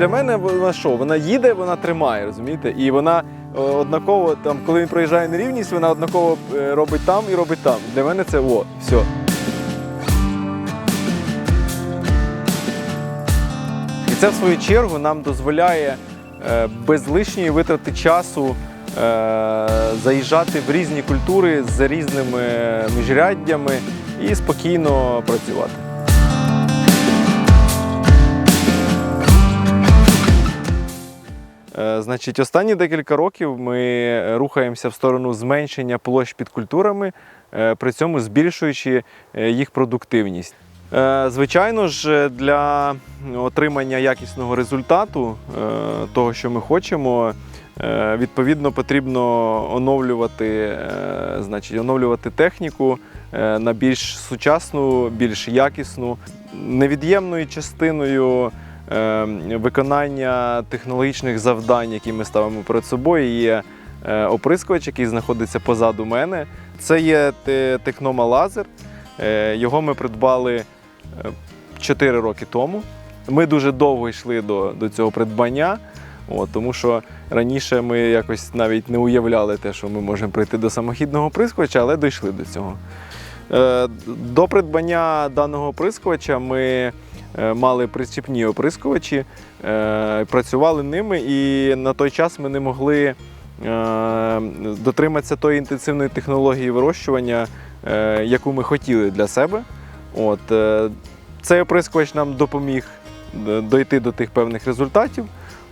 для мене вона що? Вона їде, вона тримає, розумієте? І вона е, однаково, там, коли він проїжджає нерівність, вона однаково е, робить там і робить там. Для мене це о, все. І це в свою чергу нам дозволяє е, без лишньої витрати часу заїжджати в різні культури з різними міжряддями і спокійно працювати. Значить, останні декілька років ми рухаємося в сторону зменшення площ під культурами, е, при цьому збільшуючи е, їх продуктивність. Е, Звичайно ж, для отримання якісного результату е, того, що ми хочемо, е, відповідно потрібно оновлювати, е, значить, оновлювати техніку е, на більш сучасну, більш якісну. Невід'ємною частиною е, виконання технологічних завдань, які ми ставимо перед собою, є е, оприскувач, який знаходиться позаду мене. Це є те- Технома Лазер. Е, Його ми придбали 4 роки тому. Ми дуже довго йшли до, до цього придбання, от, тому що раніше ми якось навіть не уявляли те, що ми можемо прийти до самохідного оприскувача, але дійшли до цього. Е, До придбання даного оприскувача ми е, мали причіпні оприскувачі, е, працювали ними, і на той час ми не могли е, дотриматися тої інтенсивної технології вирощування, е, яку ми хотіли для себе. От, е, цей оприскувач нам допоміг е, дойти до тих певних результатів.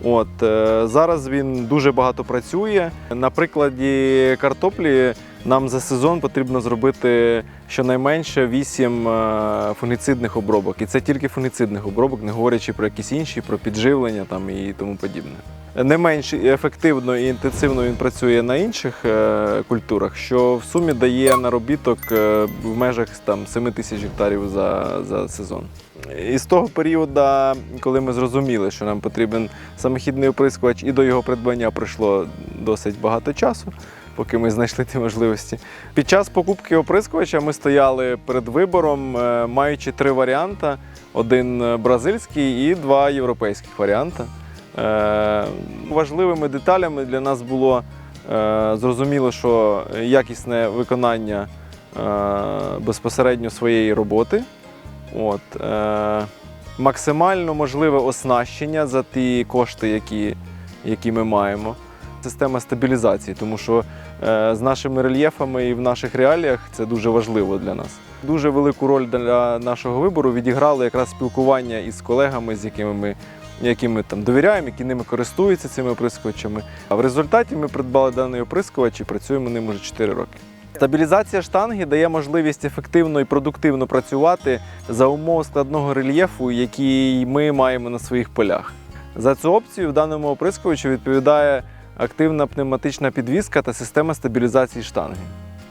От, е, зараз він дуже багато працює. На прикладі картоплі нам за сезон потрібно зробити щонайменше 8 фуніцидних фунгіцидних обробок. І це тільки фунгіцидних обробок, не говорячи про якісь інші, про підживлення там, і тому подібне. Не менш ефективно і інтенсивно він працює на інших е, культурах, що в сумі дає наробіток е, в межах там, 7 тисяч гектарів за, за сезон. І з того періоду, коли ми зрозуміли, що нам потрібен самохідний оприскувач, і до його придбання пройшло досить багато часу, поки ми знайшли ті можливості. Під час покупки оприскувача ми стояли перед вибором, е, маючи три варіанти: один бразильський і два європейських варіанти. Е, Важливими деталями для нас було е, зрозуміло, що якісне виконання е, безпосередньо своєї роботи. От, максимально можливе оснащення за ті кошти, які, які ми маємо. Система стабілізації, тому що з нашими рельєфами і в наших реаліях це дуже важливо для нас. Дуже велику роль для нашого вибору відіграло якраз спілкування із колегами, з якими ми, яким ми там довіряємо, які ними користуються цими оприскувачами. А в результаті ми придбали даний оприскувач і працюємо ним уже 4 роки. Стабілізація штанги дає можливість ефективно і продуктивно працювати за умов складного рельєфу, який ми маємо на своїх полях. За цю опцію в даному оприскувачі відповідає активна пневматична підвізка та система стабілізації штанги.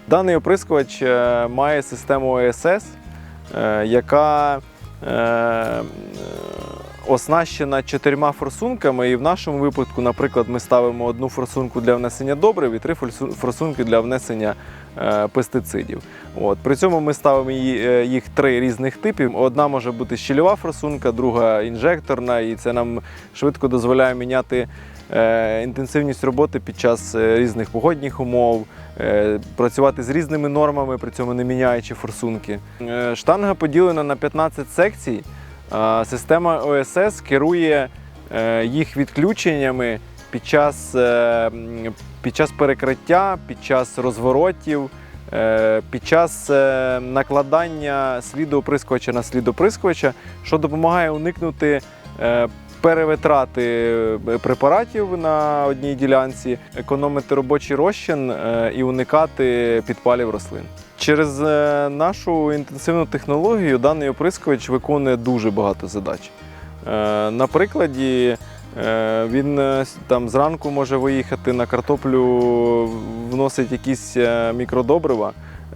Даний оприскувач е, має систему ОСС, е, яка е, оснащена чотирма форсунками. І в нашому випадку, наприклад, ми ставимо одну форсунку для внесення добрив і три форсунки для внесення е, пестицидів. От. При цьому ми ставимо е, їх три різних типів. Одна може бути щільова форсунка, друга інжекторна, і це нам швидко дозволяє міняти е, інтенсивність роботи під час різних погодних умов, працювати з різними нормами, при цьому не міняючи форсунки. Штанга поділена на 15 секцій. Система ОСС керує е, їх відключеннями під час, е, під час перекриття, під час розворотів, е, під час накладання слідооприскувача на слідоприскувача, що допомагає уникнути перевитрати препаратів на одній ділянці, економити робочий розчин і уникати підпалів рослин. Через е, нашу інтенсивну технологію даний оприскувач виконує дуже багато задач. Е, На прикладі е, він там зранку може виїхати на картоплю, вносить якісь мікродобрива.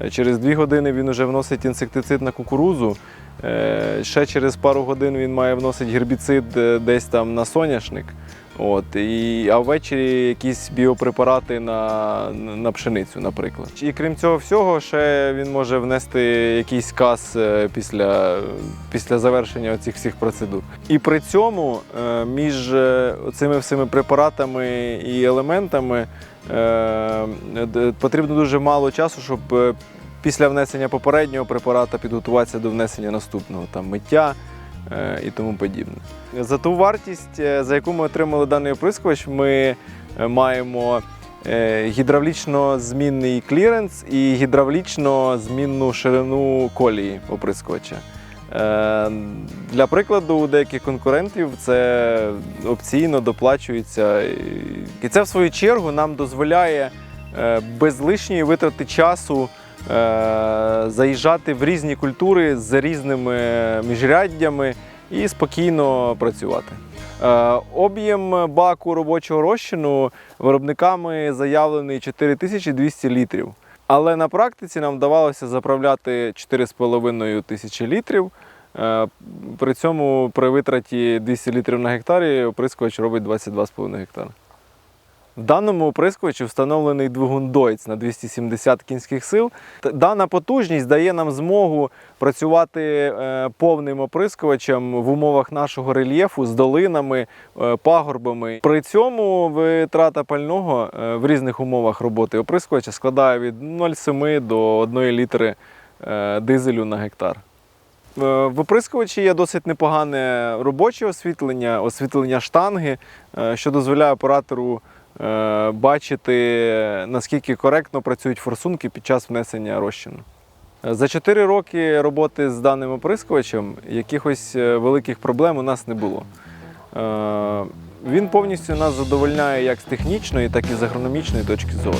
Через дві години він вже вносить інсектицид на кукурузу. Ще через пару годин він має вносити гербіцид десь там на соняшник. От, і, а ввечері якісь біопрепарати на, на пшеницю, наприклад. І крім цього всього, ще він може внести якийсь каз е, після, після завершення цих всіх процедур. І при цьому е, між е, цими всіми препаратами і елементами потрібно дуже мало часу, щоб після внесення попереднього препарата підготуватися до внесення наступного там миття і тому подібне. За ту вартість, е, за яку ми отримали даний оприскувач, ми е, маємо е, гідравлічно змінний кліренс і гідравлічно змінну ширину колії оприскувача. Е, Для прикладу, у деяких конкурентів це опційно доплачується. І- це, в свою чергу, нам дозволяє е, без лишньої витрати часу е, заїжджати в різні культури з різними міжряддями і спокійно працювати. Е, Об'єм баку робочого розчину виробниками заявлений 4200 літрів. Але на практиці нам вдавалося заправляти 4,5 тисячі літрів. Е, При цьому при витраті 200 літрів на гектарі оприскувач робить 22,5 гектара. В даному оприскувачі встановлений двигун Deutz на 270 кінських сил. Дана потужність дає нам змогу працювати е, повним оприскувачем в умовах нашого рельєфу з долинами, е, пагорбами. При цьому витрата пального е, в різних умовах роботи оприскувача складає від 0,7 до 1 літри дизелю на гектар. В оприскувачі є досить непогане робоче освітлення, освітлення штанги, що дозволяє оператору бачити, наскільки коректно працюють форсунки під час внесення розчину. Е, За 4 роки роботи з даним оприскувачем якихось е, великих проблем у нас не було. Е, Він повністю нас задовольняє як з технічної, так і з агрономічної точки зору.